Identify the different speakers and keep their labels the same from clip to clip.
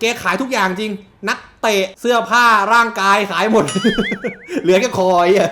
Speaker 1: แกขายทุกอย่างจริงนักเตะเสื้อผ้าร่างกายขายหมด เหลือแค่คอยอะ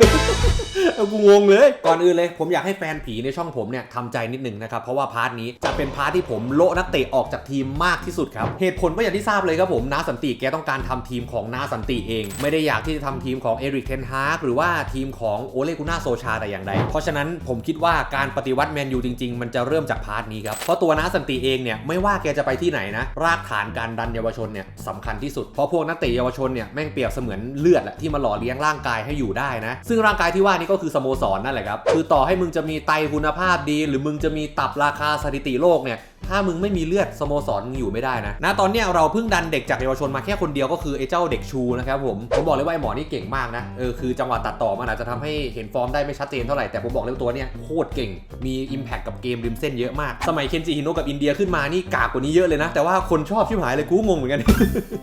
Speaker 1: กูงงเลย ก่อนอื่นเลย ผมอยากให้แฟนผีในช่องผมเนี่ยทำใจนิดนึงนะครับ เพราะว่าพาร์ทนี้จะเป็นพาร์ทที่ผมโละนักเตะออกจากทีมมากที่สุดครับ เหตุผลก็อย่างที่ทราบเลยครับผมนาสันติแกต้องการทำทีมของนาสันติเอง ไม่ได้อยากที่จะทำทีมของเอริกเทนฮาร์กหรือว่าทีมของโอเลกุน่าโซชาแต่อย่างใด เพราะฉะนั้นผมคิดว่าการปฏิวัติแมนยูจริง ๆ มันจะเริ่มจากพาร์ทนี้ครับ เพราะตัวนาสันติเองเนี่ยไม่ว่าแกจะไปที่ไหนนะรากฐานการดันเยาวชนเนี่ยสำคัญที่สุดเพราะพวกนักเตะเยาวชนเนี่ยแม่งเปรียบเสมือนเลือดแหละที่มาหล่อเลี้ยงร่างกายให้อยู่ได้นะ ซึ่งร่างกายที่ว่านี่ก็คือสโมสรนั่นแหละครับคือต่อให้มึงจะมีไตคุณภาพดี หรือมึงจะมีตับราคาสถิติโลกเนี่ย ถ้ามึงไม่มีเลือดสโมสรมึงอยู่ไม่ได้นะณตอนเนี้ยเราเพิ่งดันเด็กจากเยาวชนมาแค่คนเดียวก็คือไอ้เจ้าเด็กชูนะครับผมผมบอกเลยว่าไอ้หมอนี่เก่งมากนะเออคือจังหวะตัดต่อมันอาจจะทำให้เห็นฟอร์มได้ไม่ชัดเจนเท่าไหร่แต่ผมบอกเลยว่าตัวเนี้ยโคตรเก่งมี Impact กับเกมริมเส้นเยอะมาก สมัยเคนจิฮิโนะกับอินเดียขึ้นมานี่กากกว่านี้เยอะเลยนะแต่ว่าคนชอบชิบหายเลยกูงงเหมือนกัน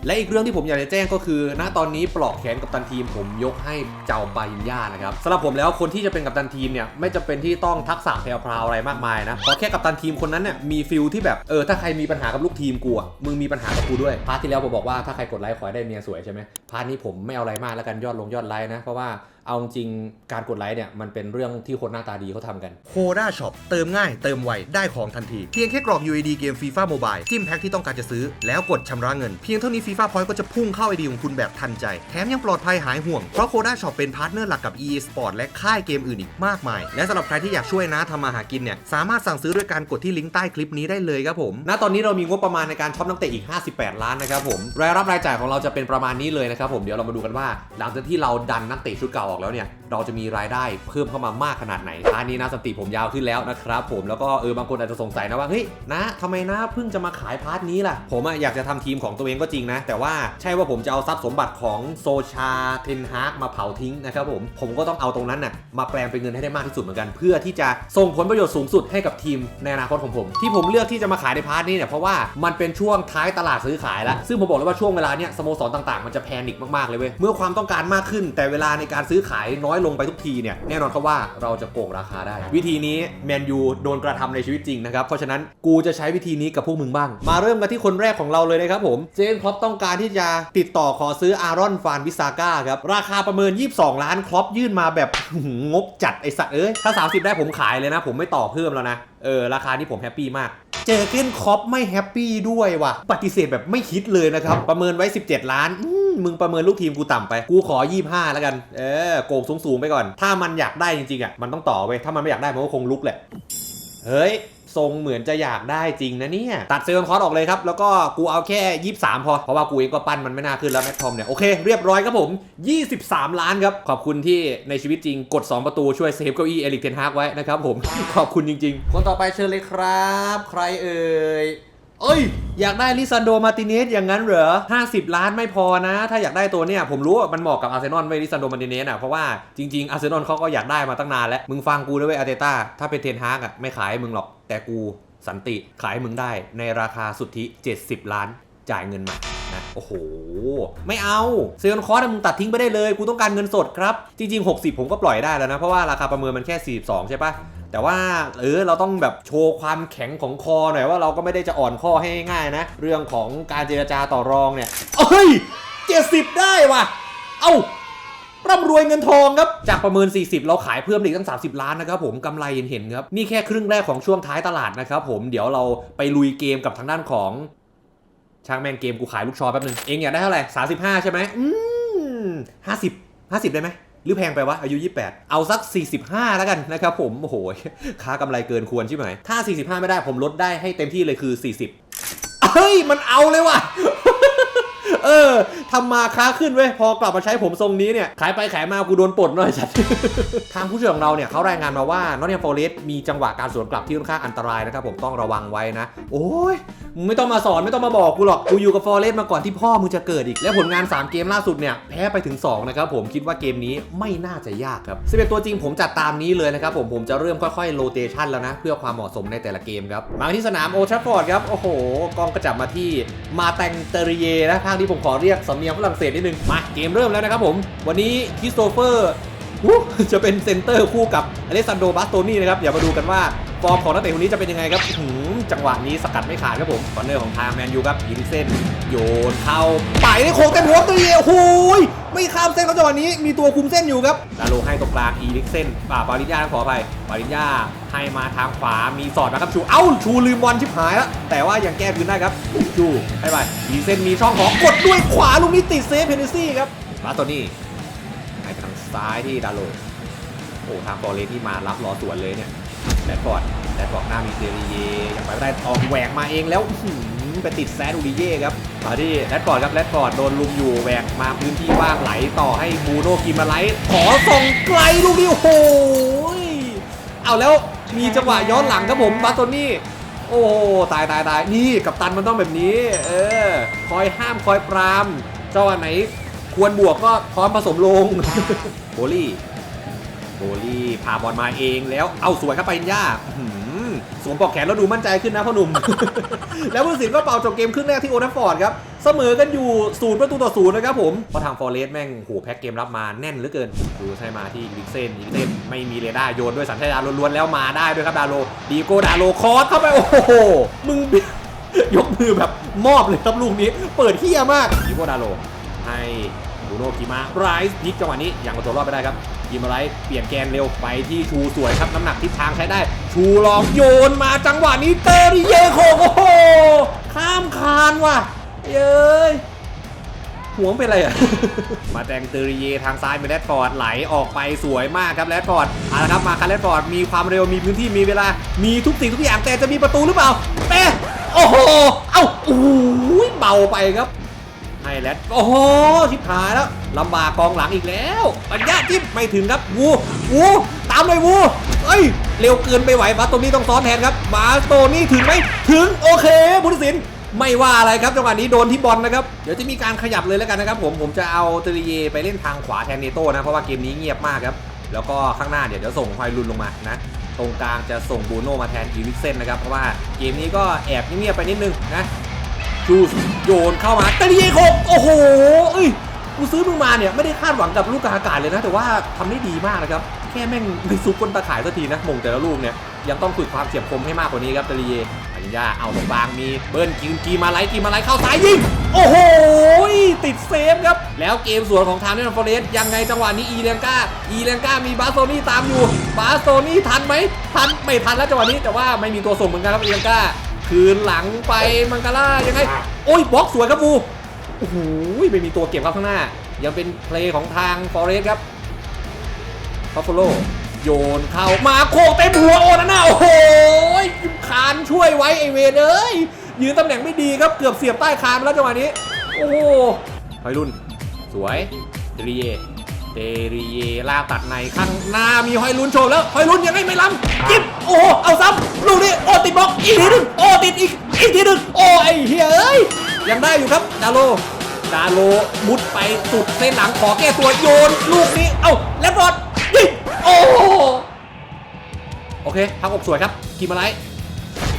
Speaker 1: และอีกเรื่องที่ผมอยากจะแจ้งก็คือ ณตอนนี้ปลอกแขนกับตันทีม ผมยกให้เจ้าปายินย่านะครับสำหรับผมแล้วคนที่จะเป็นกัปตันทีมเนี่ยไม่จำเป็นที่ต้องทักษะแพรวๆอะไรมากมายนะขอแค่กัปตันทีมคนนั้นเนี่ยมีฟิลที่แบบเออถ้าใครมีปัญหากับลูกทีมกูอะมึงมีปัญหากับกูด้วยพาร์ทที่แล้วผมบอกว่าถ้าใครกดไลค์ขอให้ได้เมียสวยใช่ไหมพาร์ทนี้ผมไม่เอาอะไรมากแล้วกันยอดลงยอดไลค์นะเพราะว่า เอาจริงๆการกดไลค์เนี่ยมันเป็นเรื่องที่คนหน้าตาดีเขาทำกัน
Speaker 2: โคด้าช็อปเติมง่ายเติมไวได้ของทันที เพียงแค่กรอก UID เกม FIFA Mobile จิ้มแพ็คที่ต้องการจะซื้อ แล้วกดชำระเงิน เพียงเท่านี้ FIFA Point ก็จะพุ่งเข้า ID ของคุณแบบทันใจ แถมยังปลอดภัยหายห่วง เพราะโคด้าช็อปเป็นพาร์ทเนอร์หลักกับ EA Sport และค่ายเกมอื่นอีกมากมาย และสำหรับใครที่อยากช่วยนะทำมาหากินเนี่ยสามารถสั่งซื้อด้วยการกดที่ลิงก์ใต้คลิปนี้ได้เลยครับผม
Speaker 1: ณตอนนี้เรามีงบประมาณในการช็อปนักเตะอีก 58 ล้านนะครับผมรายรับรายจ่ายของเราจะเป็นประมาณนี้เลยนะครับผมเดี๋ยวเรามาดูกันว่า หลังจากที่เราดันนักเตะชุดเก่าออกแล้วเนี่ย เราจะมีรายได้เพิ่มเข้ามามากขนาดไหนท้ายนี้นะสติผมยาวขึ้นแล้วนะครับผมแล้วก็เออบางคนอาจจะสงสัยนะว่าเฮ้ยนะทำไมนะเพิ่งจะมาขายพาร์ทนี้ล่ะ ผมอะอยากจะทำทีมของตัวเองก็จริงนะ แต่ว่าใช่ว่าผมจะเอาทรัพย์สมบัติของโซชาเทนฮาร์กมาเผาทิ้งนะครับผมผมก็ต้องเอาตรงนั้นน่ะมาแปลงเป็นเงินให้ได้มากที่สุดเหมือนกัน เพื่อที่จะส่งผลประโยชน์สูงสุดให้กับทีมในอนาคตของผม ที่ผมเลือกที่จะมาขายในพาร์ทนี้เนี่ยเพราะว่ามันเป็นช่วงท้ายตลาดซื้อขายแล้วซึ่งผมบอกเลยว่าช่วงเวลาเนี้ยสโมสรต่างๆ มันจะแพนิคมากๆเลยเว้ยเมื่อความต้องการมากขึ้น แต่เวลาในการซื้อขายน้อยลงไปทุกทีเนี่ยแน่นอนครับว่าเราจะโกงราคาได้ วิธีนี้แมนยูโดนกระทำในชีวิตจริงนะครับ เพราะฉะนั้นกูจะใช้วิธีนี้กับพวกมึงบ้าง มาเริ่มกันที่คนแรกของเราเลยนะครับผม เจนครอปต้องการที่จะติดต่อขอซื้ออารอนฟานวิสาก้าครับ ราคาประเมิน 22 ล้านครอปยื่นมาแบบงบจัดไอสัตว์เอ้ยถ้า 30 ได้ผมขายเลยนะ ผมไม่ต่อเพิ่มแล้วนะเออราคานี้ผมแฮปปี้มากเจอเกนคอปไม่แฮปปี้ด้วยว่ะ ปฏิเสธแบบไม่คิดเลยนะครับ ประเมินไว้ 17 ล้านอื มึงประเมินลูกทีมกูต่ำไป กูขอ 25 แล้วกัน เออโกงสูงๆไปก่อน ถ้ามันอยากได้จริงๆอะ มันต้องต่อเว้ยถ้ามันไม่อยากได้มันก็คงลุกแหละ เฮ้ยทรงเหมือนจะอยากได้จริงนะเนี่ย ตัดเซลล์คอร์สออกเลยครับ แล้วก็กูเอาแค่ 23 พอ เพราะว่ากูเองก็ปั้นมันไม่น่าขึ้นแล้วแม็กทอมเนี่ย โอเค เรียบร้อยครับผม 23 ล้านครับ ขอบคุณที่ในชีวิตจริงกด 2 ประตูช่วยเซฟเก้าอี้เอลิกเทนฮากไว้นะครับผมขอบคุณจริง ๆ คนต่อไปเชิญเลยครับ ใครเอ่ย เอ้ย อยากได้ลิซันโดมาติเนสอย่างนั้นเหรอ 50 ล้านไม่พอนะ ถ้าอยากได้ตัวเนี่ย ผมรู้ว่ามันเหมาะกับอาร์เซนอลไว้ลิซันโดมาติเนสอะ เพราะว่าจริงๆอาร์เซนอลเขาก็อยากได้มาตั้งนานแล้ว มึงฟังกูด้วยเว้ยอาร์เตต้า ถ้าเป็นเทนฮากอะไม่ขายมึงหรอก แต่กูสันติขายมึงได้ในราคาสุทธิ 70 ล้าน จ่ายเงินมานะโอ้โห ไม่เอาเซลล์คอร์สมึงตัดทิ้งไปได้เลย กูต้องการเงินสดครับ จริง ๆ 60 ผมก็ปล่อยได้แล้วนะ เพราะว่าราคาประเมินมันแค่ 42 ใช่ปะ แต่ว่าเออเราต้องแบบโชว์ความแข็งของคอหน่อยว่าเราก็ไม่ได้จะอ่อนข้อให้ง่ายๆนะ เรื่องของการเจรจาต่อรองเนี่ยเอ้ย70ได้ว่ะ เอ้าร่ำรวยเงินทองครับ จากประเมิน 40 เราขายเพิ่มอีกตั้ง 30 ล้านนะครับผมกำไรเห็นๆครับ นี่แค่ครึ่งแรกของช่วงท้ายตลาดนะครับผมเดี๋ยวเราไปลุยเกมกับทางด้านของ ช่างแม่งเกมกูขายลูกชอแป๊บนึง เองอยากได้เท่าไหร่35 ใช่ไหมอืม50 50ได้ไหม หรือแพงไปวะอายุ 28 เอาสัก 45 แล้วกันนะครับผม โอ้โห ค้ากำไรเกินควรใช่ไหม ถ้า 45 ไม่ได้ผมลดได้ให้เต็มที่เลยคือ 40 เฮ้ย มันเอาเลยว่ะ เออทำมาค้าขึ้นเว้ยพอกลับมาใช้ผมทรงนี้เนี่ยขายไปขายมากูโดนปลดหน่อยจัดทางผู้ช่วยของเราเนี่ยเขารายงานมาว่านอตเทียมฟอเรสมีจังหวะการสวนกลับที่ค่อนข้างอันตรายนะครับผมต้องระวังไว้นะ โอ้ยไม่ต้องมาสอนไม่ต้องมาบอกกูหรอกกูอยู่กับฟอเรสมาก่อนที่พ่อมึงจะเกิดอีก และผลงาน 3 เกมล่าสุดเนี่ยแพ้ไปถึง2นะครับผมคิดว่าเกมนี้ไม่น่าจะยากครับ11ตัวจริงผมจัดตามนี้เลยนะครับผมผมจะเริ่มค่อยๆโรเตชันแล้วนะ เพื่อความเหมาะสมในแต่ละเกมครับมาที่สนามโอทัฟฟอร์ดครับโอ้โหกองกระจับมาที่มาแตงเตเรียนะภาคนี้ผมขอเรียกสำเนียงฝรั่งเศสนิดนึง มาเกมเริ่มแล้วนะครับผม วันนี้คริสโตเฟอร์จะเป็นเซนเตอร์คู่กับอเลสซานโดบาสโตนี่นะครับ เดี๋ยวมาดูกันว่า ฟอร์มของนักเตะคนนี้จะเป็นยังไงครับหือ จังหวะนี้สกัดไม่ขาดครับผมคอนเนอร์ของทางแมนยูครับยิงเส้น โยนเข้าไปได้โค้งเต็มหัวตัวเดียวโอ้ยไม่ข้ามเส้นเขาจังหวะนี้มีตัวคุมเส้นอยู่ครับดาโลให้ตรงกลางอีลิกเส้นป่าปาริญญาขออภัยปาริญญาให้มาทางขวามีสอดนะครับชูเอ้าชูลืมบอลชิบหายแล้วแต่ว่ายังแก้คืนได้ครับชูให้ไปอีเส้นมีช่องของกดด้วยขวาลูกนี้ติดเซฟเพนเนซี่ครับมาตัวนี้ให้ทางซ้ายที่ดาโลโอ้ทางฟอร์เรสที่มารับรอสวนเลยเนี่ยแรดฟอร์ด แรดฟอร์ดหน้ามีเซรีเยยังไปไม่ได้ออกแหวกมาเองแล้วอื้อหือไปติดแซดอูริเย่ครับมาที่แรดฟอร์ดครับแรดฟอร์ดโดนลุมอยู่แหวกมาพื้นที่ว่างไหลต่อให้บูโน่กิมมาไลท์ขอส่งไกลลูกนี้โอ้โหยเอาแล้วมีจังหวะย้อนหลังครับผมบาโตนี่โอ้ตายตายตายนี่กับตันมันต้องแบบนี้ เออ คอยห้ามคอยปรามเจ้าอันไหนควรบวกก็พร้อมผสมลงโบลี่โบลี่พาบอลมาเองแล้วเอาสวยครับไปอินย่าอื้อหือ สวมปลอกแขนแล้วดูมั่นใจขึ้นนะพ่อหนุ่ม แล้วผู้สินก็เป่าจบเกมครึ่งแรกที่โอทัฟฟอร์ดครับ เสมอกันอยู่ศูนย์ประตูต่อศูนย์นะครับผมเพราะทางฟอร์เรสแม่งโหแพ็กเกมรับมาแน่นเหลือเกิน ดูใช่มาที่วิกเซนวิกเซนไม่มีเรดาร์โยนด้วยสัญชาตญาณล้วนๆแล้วมาได้ด้วยครับดาโลดีโกดาโลคอสเข้าไปโอ้โหมึงยกมือแบบมอบเลยครับลูกนี้ เปิดเฮี้ยมากดีโกดาโลให้บูโนกิมาไรส์พลิกจังหวะนี้อยังเอาตัวรอดไปได้ครับ ยิมไรเปลี่ยนแกนเร็วไปที่ชูสวยครับน้ำหนักทิศทางใช้ได้ ชูลองโยนมาจังหวะนี้เตอริเยโคโอ้โหข้ามคานว่ะ เย้ยหัวมันเป็นอะไรอะ มาแตงเตอริเยทางซ้ายเป็นแรดฟอร์ดไหลออกไปสวยมากครับแรดฟอร์ดเอาละครับมาคันแรดฟอร์ดมีความเร็วมีพื้นที่มีเวลา มีทุกสิ่งทุกอย่างแต่จะมีประตูหรือเปล่าแต่โอ้โห เอ้าโอ้โหเบาไปครับ ให้แรดโอ้โหชิบหายแล้วลำบากกองหลังอีกแล้ว ปัญญาจิ้มไม่ถึงครับวูวูตามเลยวูเอ้ยเร็วเกินไปไหวบาสโตนี่ต้องซ้อนแทนครับบาสโตนี่ถึงไหมถึงโอเคบุญสินไม่ว่าอะไรครับจังหวะนี้โดนที่บอลนะครับ เดี๋ยวจะมีการขยับเลยแล้วกันนะครับผมผมจะเอาเตริเยไปเล่นทางขวาแทนเนโต้นะ เพราะว่าเกมนี้เงียบมากครับ แล้วก็ข้างหน้าเดี๋ยวเดี๋ยวส่งฮอยลุนลงมานะตรงกลางจะส่งบูโน่มาแทนอีริกเซนนะครับเพราะว่าเกมนี้ก็แอบเงียบๆไปนิดนึงนะ จูสโยนเข้ามาเตลิเยโคโอ้โหเอ้ยกูซื้อมึงมาเนี่ยไม่ได้คาดหวังกับลูกกลางอากาศเลยนะ แต่ว่าทำได้ดีมากนะครับ แค่แม่งไม่ซุกก้นตาข่ายสักทีนะมงแต่ละลูกเนี่ยยังต้องฝึกความเฉียบคมให้มากกว่านี้ครับเตลิเยปัญญาเอาตรงกลางมีเบิ้ลกินกีมาไลท์กีมาไลท์เข้าซ้ายยิงโอ้โหติดเซฟครับ แล้วเกมสวนของทางเนนฟอร์เรสยังไงจังหวะนี้อีเลนกาอีเลนกามีบาโซนี่ตามอยู่บาโซนี่ทันไหมทันไม่ทันแล้วจังหวะนี้แต่ว่าไม่มีตัวส่งเหมือนกันครับอีเลนกา คืนหลังไปมังกาล่ายังไง โอ้ยบล็อกสวยครับบูโอ้โหไม่มีตัวเก็บครับข้างหน้า ยังเป็นเพลย์ของทางฟอเรสครับพัฟฟโลโยนเข้ามาโคกเต็มหัวโอนาน่าโอ้โหคานช่วยไว้ไอเวนเอ้ยยืนตำแหน่งไม่ดีครับเกือบเสียบใต้คานแล้วจังหวะนี้ โอ้โหไฮรุ่น สวยเตรีเยเตรีเยลากตัดในข้างหน้ามีหอยลุนโชว์แล้วหอยลุนยังไงไม่ล้ำจิบโอ้โหเอาซ้ำลูกนี้โอ้ติดบล็อกอีกทีหนึง ยังได้อยู่ครับดาโลดาโลมุดไปสุดเส้นหลังขอแก้ตัวโยนลูกนี้ เอ้าแล้วบอลยิงโอ้โอเคทางอกสวยครับกีมาไล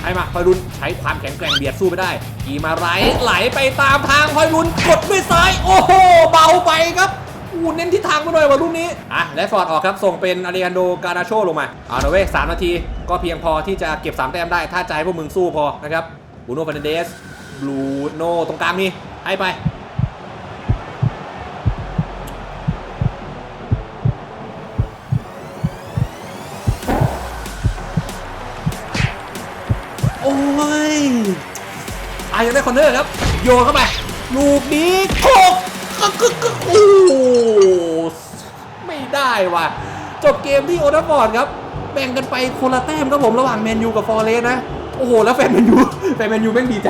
Speaker 1: ให้มาฮอยลุนใช้ความแข็งแกร่งเบียดสู้ไม่ได้กีมาไรไหลไปตามทางฮอยลุนกดด้วยซ้ายโอ้โหเบาไปครับอู้เน้นทิศทางไปหน่อยว่าลูกนี้ อะ และฟอร์ดออกครับ ส่งเป็นอาริอันโด กานาโชลงมาเอาละเว้ยสามนาที ก็เพียงพอที่จะเก็บ 3 แต้มได้ ถ้าใจพวกมึงสู้พอนะครับบูโน่ฟ r นเดส บลูโนตรงกลางนี่ให้ไป โอ้ยอายังได้คอนเนอร์ครับ โยนเข้าไป ลูกนี้โคกกึกกึกกึกโอ้ไม่ได้ว่ะ จบเกมที่โอทัฟฟอร์ดครับ แบ่งกันไปคนละแต้มครับผมระหว่างแมนยูกับฟอร์เรสนะ โอ้โหแล้วแฟนแมนยูแฟนแมนยูแม่งดีใจ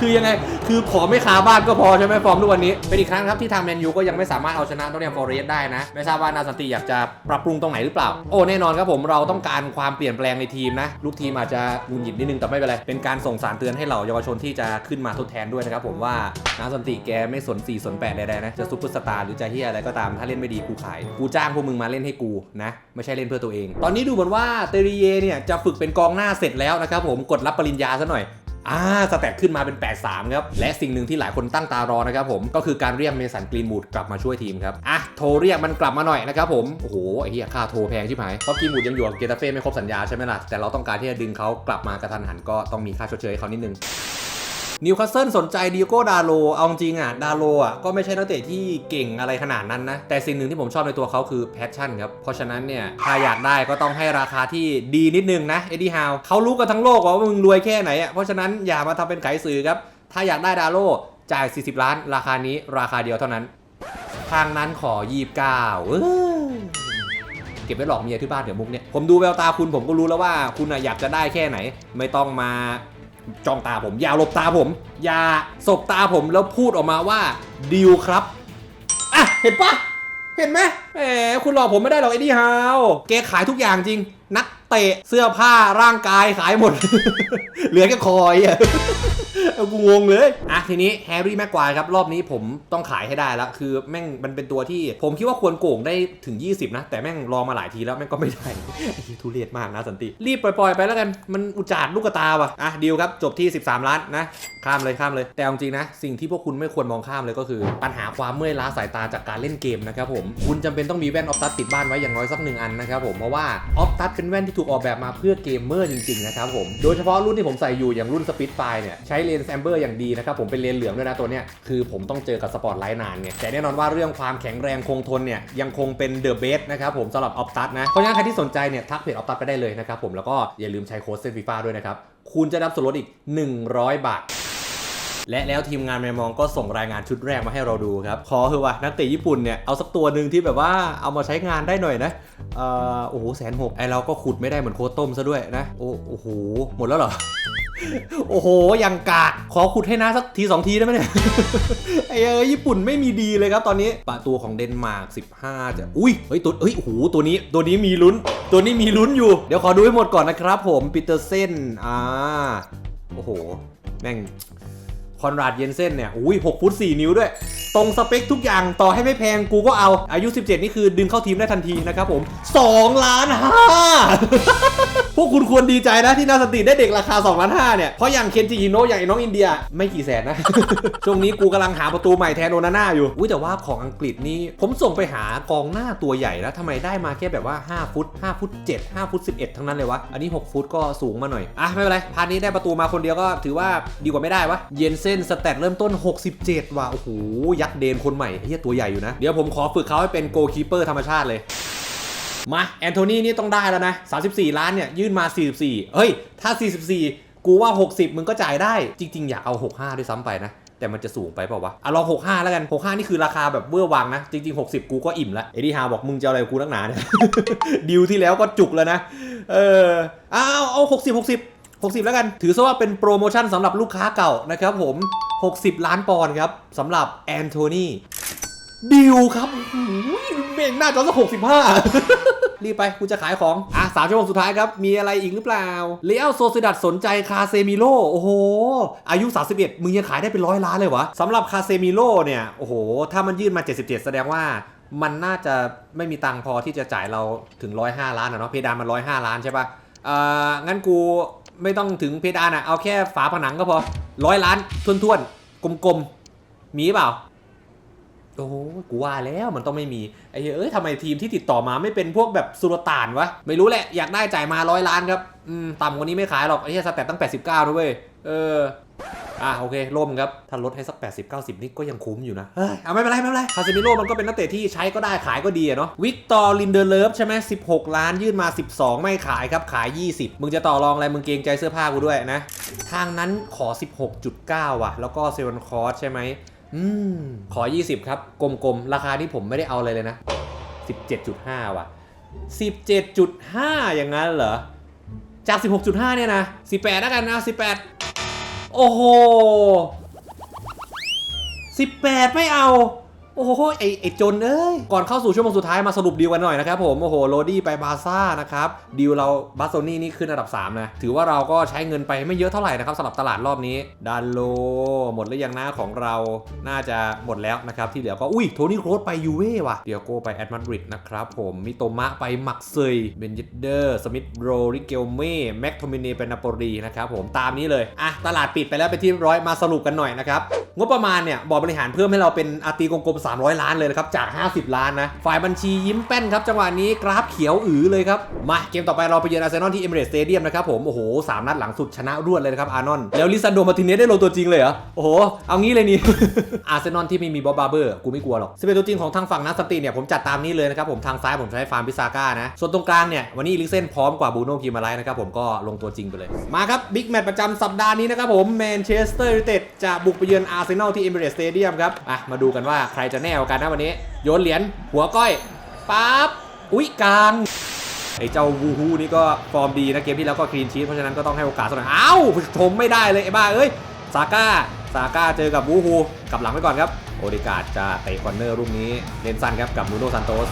Speaker 1: คือยังไง คือขอไม่คาบ้านก็พอใช่ไหมฟอร์มทุกวันนี้ เป็นอีกครั้งครับที่ทางแมนยูก็ยังไม่สามารถเอาชนะโตเนียมฟอร์เรสได้นะ ไม่ทราบว่านาสันติอยากจะปรับปรุงตรงไหนหรือเปล่า โอ้แน่นอนครับผมเราต้องการความเปลี่ยนแปลงในทีมนะ ลูกทีมอาจจะหงุนหงิดนิดนึงแต่ไม่เป็นไร เป็นการส่งสารเตือนให้เหล่าเยาวชนที่จะขึ้นมาทดแทนด้วยนะครับผมว่านาสันติแกไม่สน4สน8ใดๆนะจะซุปเปอร์สตาร์หรือจะเฮียอะไรก็ตามถ้าเล่นไม่ดีกูขายกูจ้างพวกมึงมาเล่นให้กูนะไม่ใช่เล่นเพื่อตัวเอง ตอนนี้ดูเหมือนว่าเตรียเนี่ยจะฝึกเป็นกองหน้าเสร็จแล้วนะครับผมกดรับปริญญาซะหน่อย อ่าสแตทขึ้นมาเป็น 8-3 ครับ และสิ่งหนึ่งที่หลายคนตั้งตารอนะครับผม ก็คือการเรียกเมสันกรีนวูดกลับมาช่วยทีมครับ อะ โทรเรียกมันกลับมาหน่อยนะครับผม โอ้โห ไอ้เหี้ยค่าโทรแพงชิบหายเพราะกรีนวูดยังอยู่กับเกตาเฟ่ไม่ครบสัญญาใช่ไหมล่ะแต่เราต้องการที่จะดึงเขากลับมากระทันหันก็ต้องมีค่าชดเชยให้เขานิดนึง นิวคาสเซิลสนใจดิโก้ดาโล เอาจริงอะ ดาโลอะก็ไม่ใช่นักเตะที่เก่งอะไรขนาดนั้นนะ แต่สิ่งหนึ่งที่ผมชอบในตัวเขาคือแพชชั่นครับ เพราะฉะนั้นเนี่ยถ้าอยากได้ก็ต้องให้ราคาที่ดีนิดนึงนะเอ็ดดี้ฮาวเขารู้กันทั้งโลกว่ามึงรวยแค่ไหนอะ เพราะฉะนั้นอย่ามาทำเป็นไขสื่อครับ ถ้าอยากได้ดาโลจ่าย 40 ล้าน ราคานี้ราคาเดียวเท่านั้น ทางนั้นขอ 29เออเก็บไว้หลอกเมียที่บ้านเดี๋ยวมุกเนี่ย ผมดูแววตาคุณผมก็รู้แล้วว่าคุณอยากจะได้แค่ไหน ไม่ต้องมา จ้องตาผม อย่าหลบตาผม อย่าสบตาผมแล้วพูดออกมาว่าดีลครับ อะ เห็นปะเห็นไหมแหมคุณหลอกผมไม่ได้หรอกไอ้ดี้ฮาวแกขายทุกอย่างจริง นักเตะเสื้อผ้าร่างกายขายหมด เหลือแค่คอยอะ เอากูงงเลย อะทีนี้แฮร์รี่แม็กควายครับ รอบนี้ผมต้องขายให้ได้แล้ว คือแม่งมันเป็นตัวที่ผมคิดว่าควรโก่งได้ถึง 20 นะ แต่แม่งรองมาหลายทีแล้วแม่งก็ไม่ได้ไอ้เหี้ยทุเรศมากนะสันติ รีบปล่อยๆไปแล้วกัน มันอุจจาดลูกตาว่ะ อะดีลครับจบที่ 13 ล้านนะ ข้ามเลยข้ามเลย แต่จริงนะ สิ่งที่พวกคุณไม่ควรมองข้ามเลยก็คือ ปัญหาความเมื่อยล้าสายตาจากการเล่นเกมนะครับผม คุณจำเป็นต้องมีแว่นออฟตัสติดบ้านไว้อย่างน้อยสักหนึ่งอันนะครับผมเพราะว่าออฟตัสเป็นแว่นที่ถูกออกแบบมาเพื่อเกมเมอร์จริงๆนะครับผมโดยเฉพาะรุ่นที่ผมใส่อยู่อย่างรุ่นสปิดไฟเนี่ยใช้เลนส์แอมเบอร์อย่างดีนะครับผมเป็นเลนส์เหลืองด้วยนะตัวเนี้ยคือผมต้องเจอกับสปอตไลท์นานไงแต่แน่นอนว่าเรื่องความแข็งแรงคงทนเนี่ยยังคงเป็นเดอะเบสนะครับผมสำหรับออฟตัสนะเพราะฉะนั้นใครที่สนใจเนี่ยทักเพจออฟตัสไปได้เลยนะครับผมแล้วก็อย่าลืมใช้โค้ดเซนฟีฟ่าด้วยนะครับคุณจะได้รับส่วนลดอีก 100 บาทและแล้วทีมงานแมมองก็ส่งรายงานชุดแรกมาให้เราดูครับ ขอคือว่านักเตะญี่ปุ่นเนี่ย เอาสักตัวหนึ่งที่แบบว่าเอามาใช้งานได้หน่อยนะเอ่อโอ้โหแสนหกไอเราก็ขุดไม่ได้เหมือนโคตต้มซะด้วยนะ โอ้โห หมดแล้วเหรอ โอ้โห ยังกาก ขอขุดให้นะสักทีสองทีได้ไหมเนี่ย ไอ้เอ้ยญี่ปุ่นไม่มีดีเลยครับตอนนี้ปะตัวของเดนมาร์ก 15 จะ อุ้ย เฮ้ย ตัวเฮ้ย โอ้โห ตัวนี้ ตัวนี้มีลุ้น ตัวนี้มีลุ้นอยู่ เดี๋ยวขอดูให้หมดก่อนนะครับผม ปีเตอร์เซน อ่า โอ้โห แม่ง คอนราดเยนเซ่นเนี่ยอุ้ย6ฟุต4 นิ้วด้วย ตรงสเปคทุกอย่างต่อให้ไม่แพงกูก็เอาอายุ 17 นี่คือดึงเข้าทีมได้ทันทีนะครับผม2ล้าน5พวกคุณควรดีใจนะที่นาสติได้เด็กราคา2ล้าน5เนี่ย เพราะอย่างเคนจิฮิโนะอย่างไอ้น้องอินเดียไม่กี่แสนนะ ช่วงนี้กูกำลังหาประตูใหม่แทนโอนาน่าอยู่ อุ้ยแต่ว่าของอังกฤษนี่ผมส่งไปหากองหน้าตัวใหญ่แล้วทำไมได้มาแค่แบบว่า 5 ฟุต 5 ฟุต 7 5 ฟุต 11 ทั้งนั้นเลยวะ อันนี้ 6 ฟุตก็สูงมาหน่อย อะไม่เป็นไรพาร์ทนี้ได้ประตูมาคนเดียวก็ถือว่าดีกว่าไม่ได้วะเยนเซนสแตทเริ่มต้น 67 ว่ะโอ้โหยักษ์เดนคนใหม่เฮียตัวใหญ่อยู่นะ เดี๋ยวผมขอฝึกเขาให้เป็นโกลคีเปอร์ธรรมชาติเลยมาแอนโทนีนี่ต้องได้แล้วนะ 34 ล้านเนี่ย ยื่นมา 44 เฮ้ย ถ้า 44 กูว่า 60 มึงก็จ่ายได้ จริง ๆ อยากเอา 65 ด้วยซ้ำไปนะ แต่มันจะสูงไปเปล่าวะอะลอง 65 แล้วกัน 65 นี่คือราคาแบบเบื่อวังนะ จริง ๆ 60 กูก็อิ่มแล้ว เอ็ดดี้ฮาบอกมึงจะเอาอะไรกูนักหนาเนี่ย ดิวที่แล้วก็จุกแล้วนะ เอออาเอาเอา 60 60 60 แล้วกัน ถือซะว่าเป็นโปรโมชั่นสำหรับลูกค้าเก่านะครับผม 60 ล้านปอนด์ครับสำหรับแอนโทนีดิวครับเม่งหน้าจอสักหกสิบห้ารีบไปกูจะขายของ อะสามชั่วโมงสุดท้ายครับ มีอะไรอีกหรือเปล่าเลียวโซซิดัดสนใจคาเซมิโลโอ้โห อายุ 31 มึงยังขายได้เป็นร้อยล้านเลยวะสำหรับคาเซมิโลเนี่ย โอ้โห ถ้ามันยื่นมา 77 แสดงว่ามันน่าจะไม่มีตังค์พอที่จะจ่ายเราถึง 105 ล้านอะเนาะเพดานมัน 105 ล้านใช่ปะเอ่องั้นกู ไม่ต้องถึงเพดานอะเอาแค่ฝาผนังก็พอร้อยล้านท้วนๆ กลมๆ มีเปล่า โอ้โหกูว่าแล้วมันต้องไม่มี ไอ้เฮ้ยเอ้ยทำไมทีมที่ติดต่อมาไม่เป็นพวกแบบสุลต่านวะ ไม่รู้แหละ อยากได้จ่ายมาร้อยล้านครับ อืม ต่ำกว่านี้ไม่ขายหรอก ไอ้เหี้ยสแตทตั้ง 89ด้วยเว้ยเออ อะโอเคล่มครับถ้าลดให้สัก 80 90 นี่ก็ยังคุ้มอยู่นะ เฮ้ยเอาไม่เป็นไร ไม่เป็นไร คาซิมิโร่มันก็เป็นนักเตะที่ใช้ก็ได้ขายก็ดีอะเนาะวิกตอร์ลินเดอร์เลิฟใช่ไหม16 ล้านยื่นมา 12 ไม่ขายครับ ขาย 20 มึงจะต่อรองอะไร มึงเกรงใจเสื้อผ้ากูด้วยนะ ทางนั้นขอ 16.9 ว่ะ แล้วก็เซเว่นคอร์สใช่ไหมอืมขอ 20 ครับกลมๆ ราคาที่ผมไม่ได้เอาเลยเลยนะ 17.5 ว่ะ 17.5 อย่างนั้นเหรอจาก 16.5 เนี่ยนะ 18แล้วกันนะ 18 โอ้โห 18 ไม่เอา โอ้โหไอไอจนเอ้ย ก่อนเข้าสู่ชั่วโมงสุดท้ายมาสรุปดีลกันหน่อยนะครับผม โอ้โห โรดี้ไปบาซ่านะครับ ดีลเราบาโซนี่นี่ขึ้นอันดับ 3 นะ ถือว่าเราก็ใช้เงินไปไม่เยอะเท่าไหร่นะครับสำหรับตลาดรอบนี้ดันโล หมดหรือยังนะของเราน่าจะหมดแล้วนะครับ ที่เหลือก็ อุ้ยโทนี่โครสไปยูเว่ว่ะเดียโก้ไปแอดมาดริดนะครับผมมิโตมะไปมักเซยเบนยิเดอร์สมิธโรริเกลเม่แม็กโทมินีเป็นนาโปลีนะครับผมตามนี้เลยอะตลาดปิดไปแล้วเป็นที่ร้อยมาสรุปกันหน่อยนะครับงบประมาณเนี่ยบอร์ดบริหารเพิ่มให้เราเป็นอาตีกลมๆ300 ล้านเลยนะครับจาก 50 ล้านนะ ฝ่ายบัญชียิ้มแป้นครับจังหวะนี้กราฟเขียวอือเลยครับ มาเกมต่อไปเราไปเยือนอาร์เซนอลที่เอมิเรตสเตเดียมนะครับผมโอ้โห3นัดหลังสุดชนะรวดเลยนะครับอาร์นอนแล้วลิซันโดมาตินเนสได้ลงตัวจริงเลยเหรอโอ้โหเอางี้เลยนี่อาร์เซนอลที่ไม่มีบ๊อบบาร์เบอร์กูไม่กลัวหรอกสเปนตัวจริงของทางฝั่งนักสตรีเนี่ยผมจัดตามนี้เลยนะครับผมทางซ้ายผมใช้ฟาร์มพิซาก้านะส่วนตรงกลางเนี่ยวันนี้ลิกเซนพร้อมกว่าบูโน่กิมาไลนะครับผมก็ลงตัวจริงไปเลยมาครับบิ๊กแมตช์ประจำสัปดาห์นี้นะครับผมแมนเชสเตอร์ยูไนเต็ดจะบุกไปเยือนอาร์เซนอลที่เอมิเรตสเตเดียมครับอะมาดูกันว่าใครจะแน่วกันนะวันนี้ โยนเหรียญหัวก้อยปั๊บอุ๊ยกลางไอ้เจ้าวูฮูนี่ก็ฟอร์มดีนะเกมที่แล้วก็คลีนชีทเพราะฉะนั้นก็ต้องให้โอกาสสักหน่อยอ้าวชมไม่ได้เลยไอ้บ้าเอ้ยซาก้าซาก้าเจอกับวูฮูกลับหลังไปก่อนครับโอเดกาดจะเตะคอร์เนอร์ลูกนี้เล่นสั้นครับกับนูโนซันโตส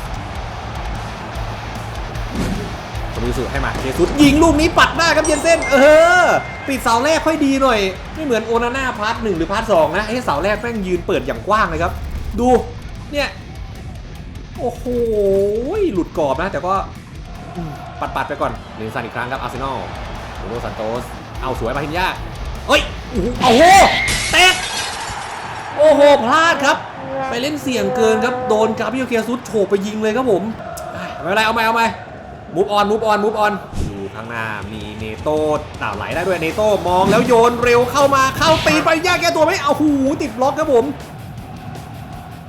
Speaker 1: สมิสุให้มาเจสุดยิงลูกนี้ปัดหน้าครับเยนเซนเออปิดเสาแรกค่อยดีหน่อยไม่เหมือนโอนาน่าพาร์ทหนึ่งหรือพาร์ทสองนะไอ้เสาแรกแม่งยืนเปิดอย่างกว้างเลยครับ ดู เนี่ย โอ้โห หลุดกรอบนะ แต่ก็ปัดปัดไปก่อนเลนซันอีกครั้งครับ อาร์เซนอลโรโรซันโตส เอาสวยมาทินยาเฮ้ย โอ้โหเตะโอ้โห พลาดครับ ไปเล่นเสี่ยงเกินครับ โดนกาเบรียลเคียซุสโฉบไปยิงเลยครับผมไม่เป็นไร เอาไหมเอาไหมมูฟออนมูฟออนมูฟออนอยู่ข้างหน้ามีเนโต้ต่าวไหลได้ด้วยเนโต้มองแล้วโยนเร็วเข้ามาเข้าตีไปยากแก้ตัวไหมเอาหูติดบล็อกครับผม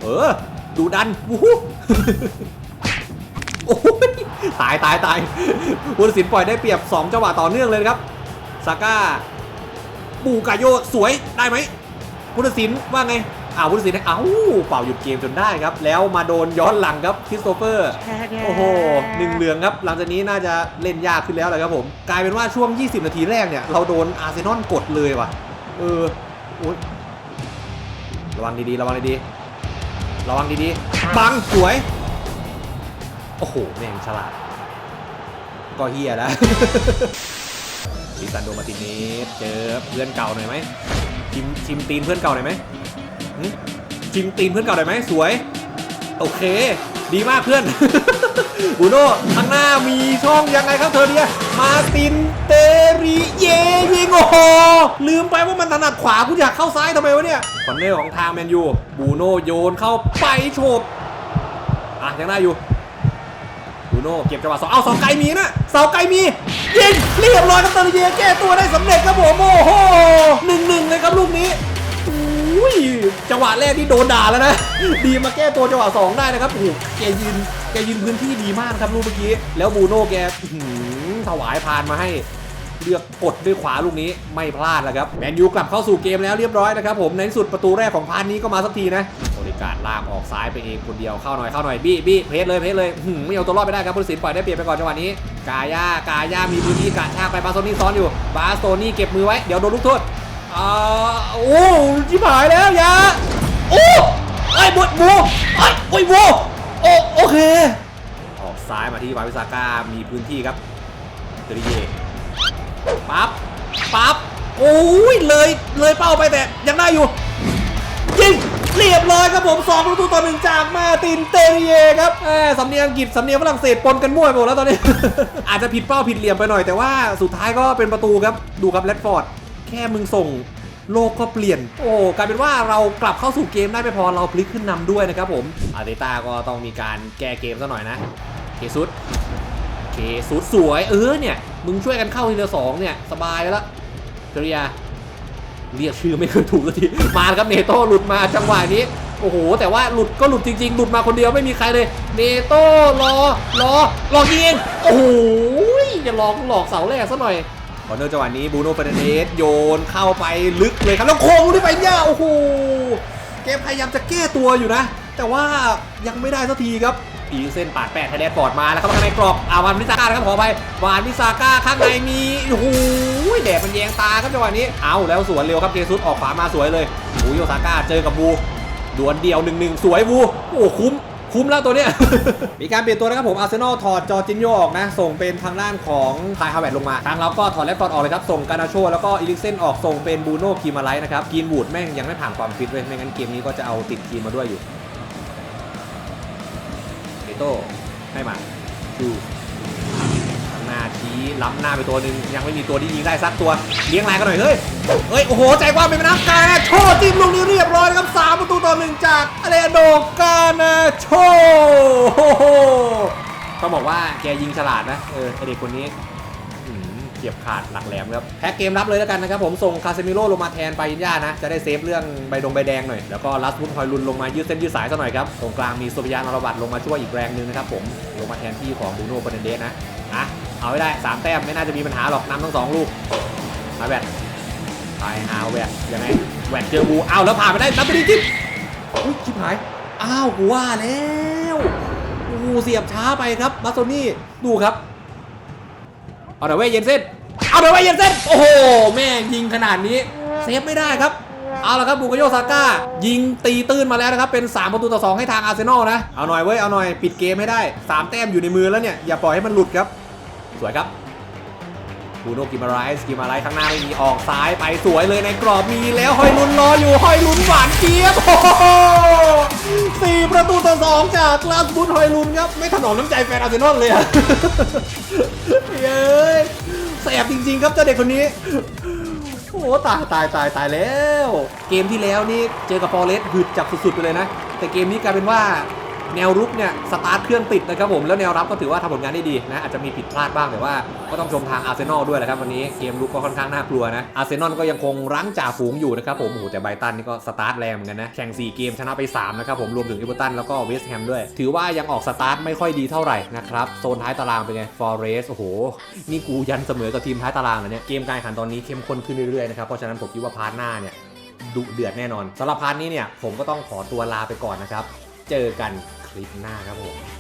Speaker 1: เออ ดูดันวู้ฮู้โอ้ยตายตายตายวุฒิสินปล่อยได้เปรียบ 2 จังหวะต่อเนื่องเลยนะครับซาก้าปูกาโยสวยได้ไหมพุทธศิลป์ว่าไงอ้าวพุทธศิลป์เอ้าเป่าหยุดเกมจนได้ครับ แล้วมาโดนย้อนหลังครับคริสโตเฟอร์ โอ้โหหนึ่งเหลืองครับ หลังจากนี้น่าจะเล่นยากขึ้นแล้วเลยครับผม กลายเป็นว่าช่วง 20 นาทีแรกเนี่ย เราโดนอาร์เซนอลกดเลยว่ะ เออโอ๊ยระวังดีๆ ระวังดีๆ ระวังดีๆ บังสวย โอ้โห แม่งฉลาด ก็เฮียแล้วลิซันโดมาร์ติเนสเจอเพื่อนเก่าหน่อยไหมชิมชิมตีนเพื่อนเก่าหน่อยไหมหึชิมตีนเพื่อนเก่าหน่อยไหมสวย โอเค ดีมากเพื่อนบูโน่ข้างหน้ามีช่องยังไงครับเธอเนี่ย มาตินเตริเยยิงโอ้โหลืมไปว่ามันถนัดขวากูอยากเข้าซ้ายทำไมวะเนี่ยคอนเนอร์ของทางแมนยูบูโน่โยนเข้าไปโฉบอะยังได้อยู่บูโน่เก็บจังหวะสองเอาเสาไกลมีนะเสาไกลมียิงเรียบร้อยครับเตอร์เยแก้ตัวได้สำเร็จครับผมโอ้โหหนึ่งหนึ่งเลยครับลูกนี้อุ้ยจังหวะแรกที่โดนด่าแล้วนะ ดีมาแก้ตัวจังหวะสองได้นะครับโอ้โหแกยืนแกยืนพื้นที่ดีมากครับลูกเมื่อกี้แล้วบูโน่แกอื ถวายพานมาให้เลือกกดด้วยขวาลูกนี้ไม่พลาดแล้วครับแมนยูกลับเข้าสู่เกมแล้วเรียบร้อยนะครับผมในที่สุดประตูแรกของพาร์ทนี้ก็มาสักทีนะบริการลากออกซ้ายไปเองคนเดียวเข้าหน่อยเข้าหน่อยบี้บี้เพสเลยเพสเลยหือไม่เอาตัวรอดไปได้ครับผู้สินปล่อยได้เปรียบไปก่อนจังหวะนี้ กาย่ากาย่ามีพื้นที่การชากไปบาสโตนี่ซ้อนอยู่บาสโตนี่เก็บมือไว้เดี๋ยวโดนลูกโทษอ่าโอ้ชิบหายแล้วยาโอ้ไอ้ยบุดบูไอ้โอ้ยบูโอโอเค ออกซ้ายมาที่วาวิซาก้ามีพื้นที่ครับ ตริเยปั๊บปั๊บโอ้ยเลยเลยเป้าไปแต่ยังได้อยู่ยิงเรียบร้อยครับผม2ประตูต่อหนึ่งจากมาตินเตเรียครับแหมสำเนียงอังกฤษสำเนียงฝรั่งเศสปนกันมั่วไปหมดแล้วตอนนี้ อาจจะผิดเป้าผิดเหลี่ยมไปหน่อยแต่ว่าสุดท้ายก็เป็นประตูครับดูครับแรดฟอร์ดแค่มึงส่งโลกก็เปลี่ยน โอ้กลายเป็นว่าเรากลับเข้าสู่เกมได้ไม่พอเราพลิกขึ้นนำด้วยนะครับผมอาร์เตต้าก็ต้องมีการแก้เกมซะหน่อยนะเคซุด เคสุดสวยเออเนี่ย มึงช่วยกันเข้าทีละสองเนี่ย สบายแล้วเกริยา เรียกชื่อไม่เคยถูกสักที มาครับเนโต้หลุดมาจังหวะนี้ โอ้โห แต่ว่าหลุดก็หลุดจริง ๆ หลุดมาคนเดียวไม่มีใครเลย เนโต้รอรอรอยิงโอ้โหจะหลอกหลอกเสาแรกซะหน่อยคอนเนอร์จังหวะนี้บูโน่เฟรนเดสโยนเข้าไปลึกเลยครับแล้วโค้งด้วยไปย่าโอ้โหเกมพยายามจะแก้ตัวอยู่นะ แต่ว่ายังไม่ได้สักทีครับ อีเส้นปาดแปดไทยแลนด์ฟอร์ดมาแล้วครับข้างในกรอบอาวานวิซาก้านะครับขอไปวานวิซาก้าข้างในมีโอ้โหแดดมันแยงตาครับจังหวะนี้เอาแล้วสวนเร็วครับเกซุสออกขวามาสวยเลยบูโยซาก้าเจอกับบูดวลเดียวหนึ่งหนึ่งสวยวูโอ้คุ้มคุ้มแล้วตัวเนี้ย มีการเปลี่ยนตัวนะครับผมอาร์เซนอลถอดจอจินโยออกนะ ส่งเป็นทางด้านของไทฮาวเวร์ลงมา ทางเราก็ถอดแลฟฟอดออกเลยครับ ส่งกานาโชแล้วก็อีลิกเซนออกส่งเป็นบูโน่กีมาไลท์นะครับ กีนบูดแม่งยังไม่ผ่านความฟิตเว้ยไม่งั้นเกมนี้ก็จะเอาติดทีมมาด้วยอยู่ โต้ให้มาดูหน้าชี้ล้ำหน้าไปตัวหนึ่งยังไม่มีตัวที่ยิงได้สักตัวเลี้ยงลายกันหน่อยเฮ้ยเฮ้ยโอ้โหใจกว้างเป็นไปน้ำกาโชจิ้มลูกนี้เรียบร้อยนะครับสามประตูต่อหนึ่งจากอเลโดกานาโชโอ้โหต้องบอกว่าแกยิงฉลาดนะเออเด็กคนนี้ เกียบขาดหลักแหลมครับแพ็กเกมรับเลยแล้วกันนะครับผมส่งคาเซมิโร่ลงมาแทนไปยินย่านะจะได้เซฟเรื่องใบดงใบแดงหน่อยแล้วก็ลัสมุนคอยลุนลงมายืดเส้นยืดสายซะหน่อยครับตรงกลางมีโซเฟียานอรบัตลงมาช่วยอีกแรงหนึ่งนะครับผมลงมาแทนที่ของบูโน่เฟรนเดสนะอะเอาให้ได้สามแต้มไม่น่าจะมีปัญหาหรอกนำทั้งสองลูกมาแบบไปฮาแวดยังไงแวดเจอบูอ้าวแล้วผ่านไปได้นับไปดิจิ๊บอุ้ยชิบหายอ้าวกูว่าแล้วโอ้เสียบช้าไปครับบาโซนี่ดูครับ เอาเดวเว้ยเย็นเส้นเอาเดวเว้ยเย็นเส้นโอ้โหแม่ยิงขนาดนี้เซฟไม่ได้ครับเอาละครับบุกโยซาก้ายิงตีตื้นมาแล้วนะครับเป็น 3 ประตูต่อ 2 ให้ทางอาร์เซนอลนะ เอาหน่อยเว้ย เอาหน่อย ปิดเกมให้ได้ 3 แต้มอยู่ในมือแล้วเนี่ย อย่าปล่อยให้มันหลุดครับ สวยครับ บูโนกิมาไรส์กิมาไรส์ข้างหน้าไม่มีออกซ้ายไปสวยเลยในกรอบมีแล้วหอยลุนรออยู่หอยลุนหวานเจี๊ยบโอ้โหสี่ประตูต่อสองจากลาสบุนหอยลุนครับ ไม่ถนอมน้ำใจแฟนอาร์เซนอลเลยอะเย้ยแสบจริง ๆ ครับเจ้าเด็กคนนี้โอ้โหตายตายตายตายแล้ว เกมที่แล้วนี่เจอกับฟอเรสต์หืดจับสุดๆไปเลยนะ แต่เกมนี้กลายเป็นว่า แนวรุกเนี่ยสตาร์ทเครื่องติดนะครับผมแล้วแนวรับก็ถือว่าทำผลงานได้ดีนะอาจจะมีผิดพลาดบ้างแต่ว่าก็ต้องชมทางอาร์เซนอลด้วยแหละครับวันนี้เกมรุกก็ค่อนข้างน่ากลัวนะอาร์เซนอลก็ยังคงรั้งจ่าฝูงอยู่นะครับผมโอ้โหแต่ไบตันนี่ก็สตาร์ทแรงเหมือนกันนะแข่ง 4 เกมชนะไป3นะครับผมรวมถึงเอเวอร์ตันแล้วก็เวสต์แฮมด้วย ถือว่ายังออกสตาร์ทไม่ค่อยดีเท่าไหร่นะครับโซนท้ายตารางเป็นไงฟอร์เรสโอ้โหนี่กูยันเสมอกับทีมท้ายตารางเลยเนี่ยเกมการแข่งขันตอนนี้เข้มข้นขึ้นเรื่อยๆนะครับเพราะฉะนั้นผมคิดว่าพาร์ทหน้าเนี่ยดุเดือดแน่นอนสำหรับพาร์ทนี้เนี่ยผมก็ต้องขอตัวลาไปก่อนนะครับเจอกัน คลิปหน้าครับผม